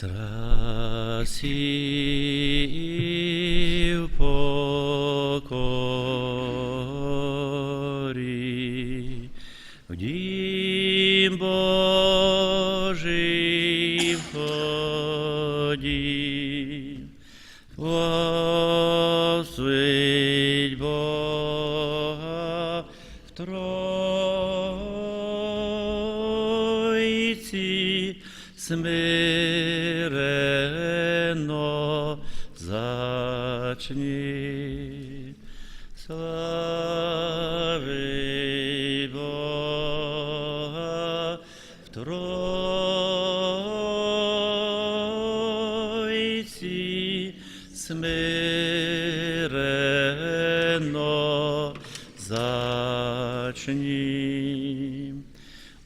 Страсі покорі, в дім Божий вході, Возвить Бога в Тройці, смиренно зачни. Слави Бога в Тройці, смиренно зачни.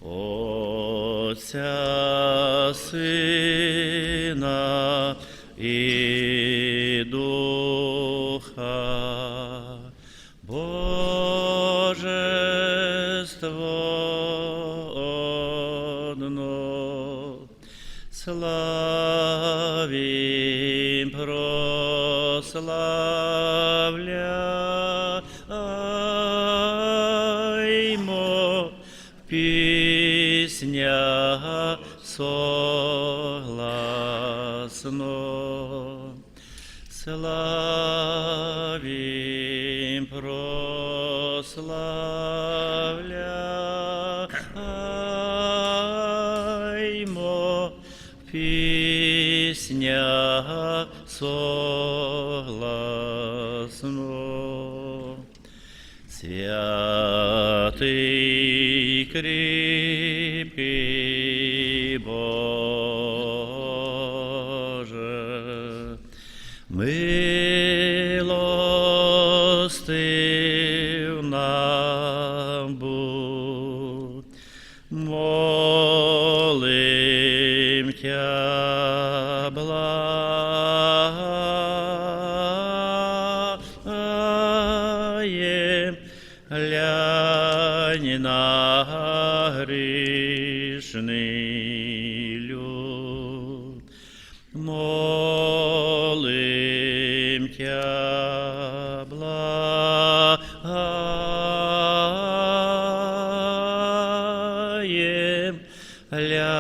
Отця Сина і Духа, Божество одно, славим, прославляймо в піснях согласно. Славим, в піснях согласно. Святий кріпкий Боже, милостив нам будь,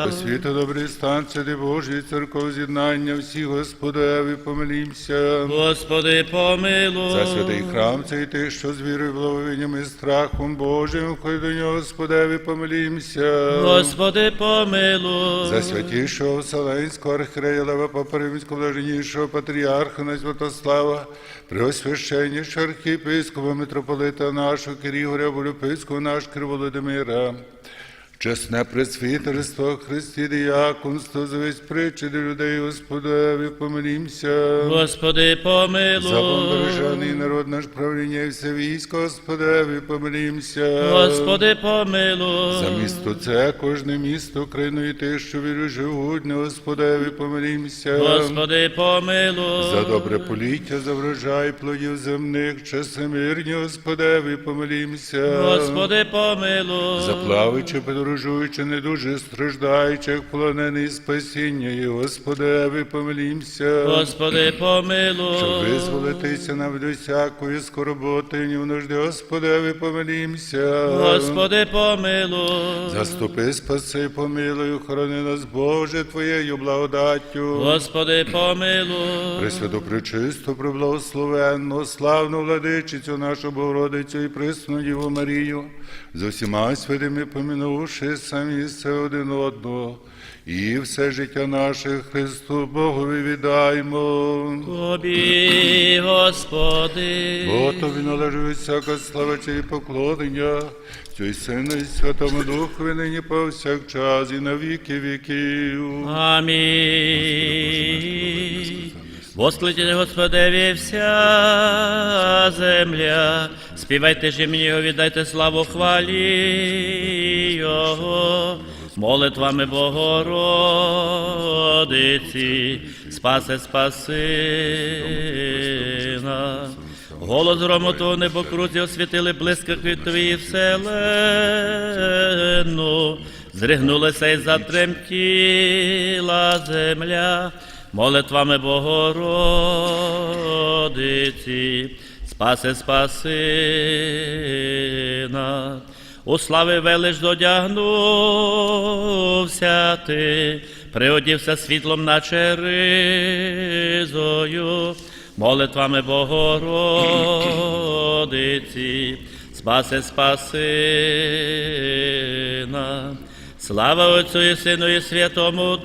глянь Світо добрий стан, святи Божий, церков з'єднання, всі Господеві помилімся. Господи, помилуй. За святий храм цей ти, що з вірою, благовінням і страхом Божим, входь до нього, Господеві, помилімся. Господи, помилуй. За святішого Вселенського архірея Лева Папа Римського блаженнішого патріарха на Святослава, преосвященнішого архієпископа митрополита нашого Кирігоря, Волюписького наш Володимира. Чесне пресвітерство Христі діяконство, завись притчі до людей, Господеві, помилімся. Господи, помилуй. Закон бережений народ наш правління і все військо, Господеві, помилімся. Господи, помилуй. За місто це, кожне місто, країну і те, що вірю живуть, не Господеві, помилімся. Господи, помилуй. За добре поліття, за врожай плодів земних, часи мирні, Господеві, помилімся. Господи, помилуй. За плавичі, подорожуючи, не дуже страждаючих, полонений спасіння, і Господеві, помилімся. Господи, помилуй. Щоб визволитися нам від усякої скорботи, ні в нужди, Господеві, помилімся. Господи, помилуй. Заступи, спаси, помилуй, охорони нас, Боже, Твоєю благодаттю. Господи, помилуй. Пресвяту, пречисту, преблагословенну, славну владичицю нашу Богородицю і присну Діву Марію, з усіма святими помінувши самі все один одного, і все життя наше Христу Богові віддаймо. Тобі, Господи. Бо тобі належить всяка слава і поклонення, Цю й Сину, і Святому Духові нині повсякчас і на віки віків. Амінь. Воскликайте Господеві вся земля, співайте ж імені Його, віддайте славу хвалі Його, молитвами Богородиці, спасе, спаси нас. Голос громоту небокруті освітили блискавки твої вселену. зригнулася і затремтіла земля, молитвами Богородиці, спаси, спаси нас. У слави велич додягнувся ти, приодівся світлом, наче ризою, молитвами Богородиці, спаси, спаси нас. Слава Отцю і Сину і Святому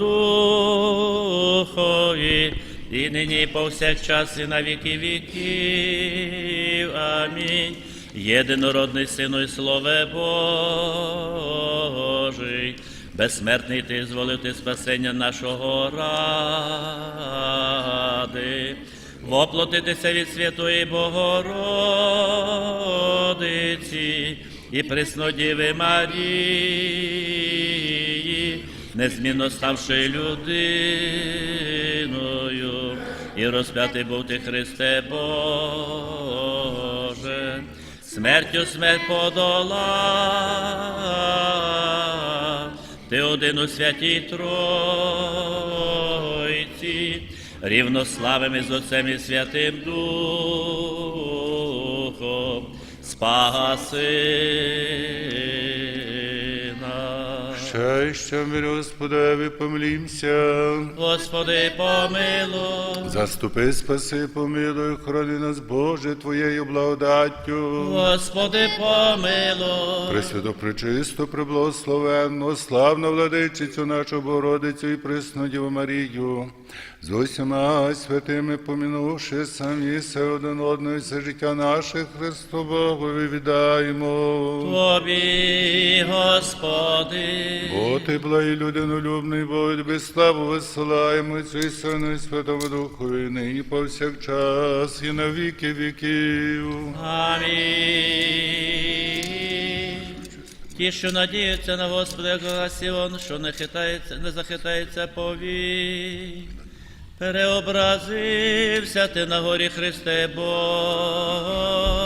Духові, і нині і повсякчас і на віки віків. Амінь. Єдинородний Сину і Слове Божий, безсмертний ти зволити спасення нашого ради, воплотитися від Святої Богородиці і Преснодіви Марії, незмінно ставши людиною, і розп'ятий був ти Христе Боже, смертю смерть подолав, ти один у святій Тройці, рівнославим із Отцем і Святим Духом, спаси нас. Ще ще мир Господеві. Господи, помилуй, Заступи, спаси, помилуй, храни нас, Боже, Твоєю благодаттю. Господи, помилуй, Пресвяту, пречисту, преблагословенну, славну владичицю нашу Богородицю і пресну Діву Марію, з усіма святими помінувши самі се один одного, і все життя наше Христу Богові віддаємо. Тобі, Господи, Бо ти благий людинолюбний, Бо тобі славу висилаємо і Сину і Святому Духу, і нині повсякчас, і на віки віків. Амінь. Ті, що надіються на Господа, як що не хитається, не захитається повік. Переобразився ти на горі Христе Бог.